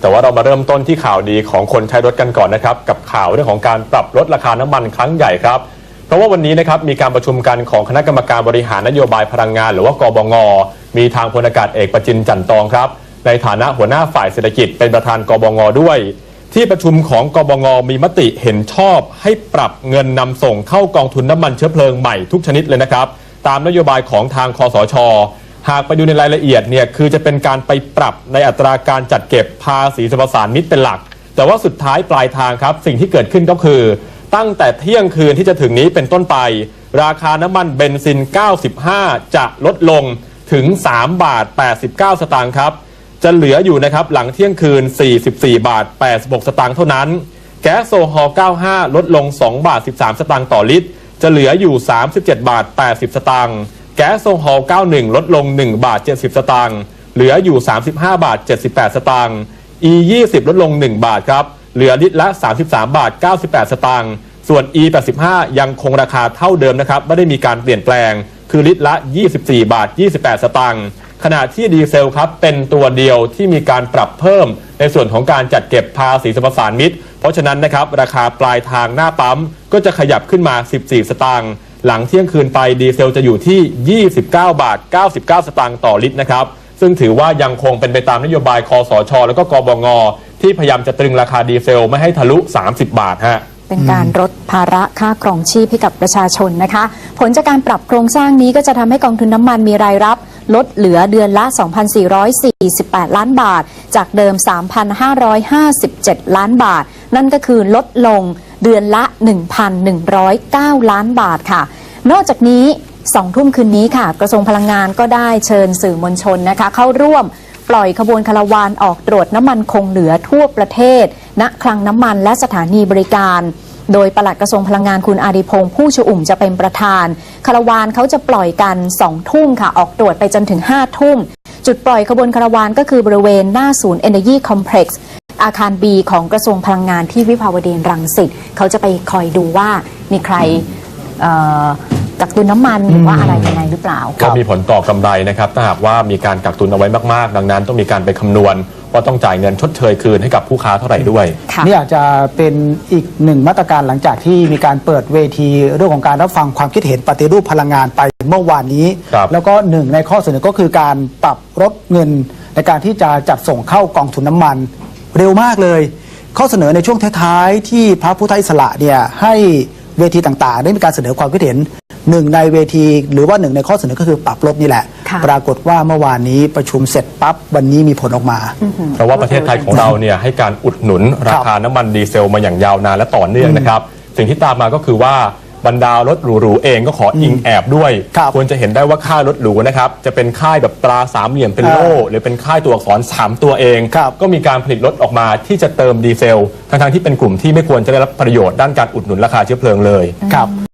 แต่ว่าเรามาเริ่มต้นที่ข่าวดีของคนใช้รถกันก่อนนะครับ กับข่าวเรื่องของการปรับลดราคาน้ำมันครั้งใหญ่ครับ เพราะว่าวันนี้นะครับมีการประชุมกันของคณะกรรมการบริหารนโยบายพลังงาน หรือว่ากบง มีทางพลอากาศเอกประจินจันตองครับ ในฐานะหัวหน้าฝ่ายเศรษฐกิจเป็นประธานกบงด้วย ที่ประชุมของกบงมีมติเห็นชอบ ให้ปรับเงินนำส่งเข้ากองทุนน้ำมันเชื้อเพลิงใหม่ทุกชนิดเลยนะครับ ตามนโยบายของทางคอสช หากไปดูในรายละเอียดเนี่ยคือจะเป็นการไปปรับในอัตราการจัดเก็บภาษีสรรพสานมิตรเป็นหลัก แต่ว่าสุดท้ายปลายทางครับ สิ่งที่เกิดขึ้นก็คือ ตั้งแต่เที่ยงคืนที่จะถึงนี้เป็นต้นไป ราคาน้ำมันเบนซิน 95 จะลดลงถึง 3 บาท 89 สตางค์ครับ จะเหลืออยู่นะครับหลังเที่ยงคืน 44 บาท 86 สตางค์เท่านั้น แก๊สโซฮอล์95 ลดลง 2 บาท 13 สตางค์ต่อลิตร จะเหลืออยู่ 37 บาท 80 สตางค์ แก๊สโซฮอล์91 ลดลง 1 บาท 70 สตางค์เหลืออยู่ 35 บาท 78 สตางค์ E 20ลดลง 1 บาทครับ เหลือลิตรละ 33 บาท 98 สตางค์ ส่วน E 85ยังคงราคาเท่าเดิมนะครับ ไม่ได้มีการเปลี่ยนแปลง คือลิตรละ 24 บาท 28 สตางค์ ขณะที่ดีเซลครับเป็นตัวเดียวที่มีการปรับเพิ่มในส่วนของการจัดเก็บภาษีสรรพสานมิตร เพราะฉะนั้นนะครับราคาปลายทางหน้าปั๊มก็จะขยับขึ้นมา 14 สตางค์ หลังเที่ยงคืนไปดีเซลจะอยู่ที่ 29 บาท 99 สตางค์ต่อลิตรนะครับ ซึ่งถือว่ายังคงเป็นไปตามนโยบายคอสช แล้วก็กบง ที่พยายามจะตรึงราคาดีเซลไม่ให้ทะลุ 30 บาทฮะเป็นการลดภาระค่าครองชีพให้กับประชาชนนะคะ ผลจากการปรับโครงสร้างนี้ก็จะทำให้กองทุนน้ำมันมีรายรับ ลดเหลือเดือนละ 2,448 ล้านบาท จากเดิม 3,557 ล้านบาท นั่นก็คือลดลง เดือนละ 1,109 ล้านบาทค่ะ นอกจากนี้สองทุ่มคืนนี้ค่ะ กระทรวงพลังงานก็ได้เชิญสื่อมวลชนนะคะ เข้าร่วมปล่อยขบวนคาราวานออกตรวจน้ำมันคงเหลือทั่วประเทศ ณคลังน้ำมันและสถานีบริการ โดยปลัดกระทรวงพลังงานคุณอาริพงษ์ผู้ชูอุ่มจะเป็นประธานคาราวานเขาจะปล่อยกัน2ทุ่มค่ะออกตรวจไปจนถึง5ทุ่ม จุดปล่อยขบวนคาราวานก็คือบริเวณหน้าศูนย์ Energy Complex อาคาร B ของกระทรวงพลังงานที่วิภาวดีรังสิตเขาจะไปคอยดูว่ามีใครเอ่อกักตุนน้ำมันหรือว่าอะไรยังไงหรือเปล่า ก็มีผลต่อกำไรนะครับ ถ้าหากว่ามีการกักตุนเอาไว้มาก ๆ ดังนั้นต้องมีการไปคำนวณ ว่าต้องจ่ายเงินชดเชยคืนให้กับผู้ค้าเท่าไหร่ด้วย ค่ะ นี่อาจจะเป็นอีกหนึ่งมาตรการหลังจากที่มีการเปิดเวทีเรื่องของการรับฟังความคิดเห็นปฏิรูปพลังงานไปเมื่อวานนี้ ครับ แล้วก็หนึ่งในข้อเสนอก็คือการปรับลดเงินในการที่จะจัดส่งเข้ากองทุนน้ำมัน เร็วมากเลย ข้อเสนอในช่วงท้ายๆที่พระพุทธอิสระเนี่ยให้เวทีต่างๆ ได้มีการเสนอความคิดเห็นหนึ่งในเวทีหรือว่าหนึ่งในข้อเสนอก็คือปรับลดนี่แหละค่ะปรากฏว่าเมื่อวานนี้ประชุมเสร็จปั๊บวันนี้มีผลออกมา เพราะว่าประเทศไทยของเราเนี่ยให้การอุดหนุนราคาน้ำมันดีเซลมาอย่างยาวนานและต่อเนื่องนะครับ สิ่งที่ตามมาก็คือว่า บรรดารถหรูๆเองก็ขออิงแอบด้วยครับควรจะเห็นได้ว่าค่ายรถหรูนะครับจะเป็นค่ายแบบตราสามเหลี่ยมเป็นโล่หรือเป็นค่ายตัวอักษรสามตัวเอง ครับ ก็มีการผลิตรถออกมาที่จะเติมดีเซลทั้งๆที่เป็นกลุ่มที่ไม่ควรจะได้รับประโยชน์ด้านการอุดหนุนราคาเชื้อเพลิงเลย ครับ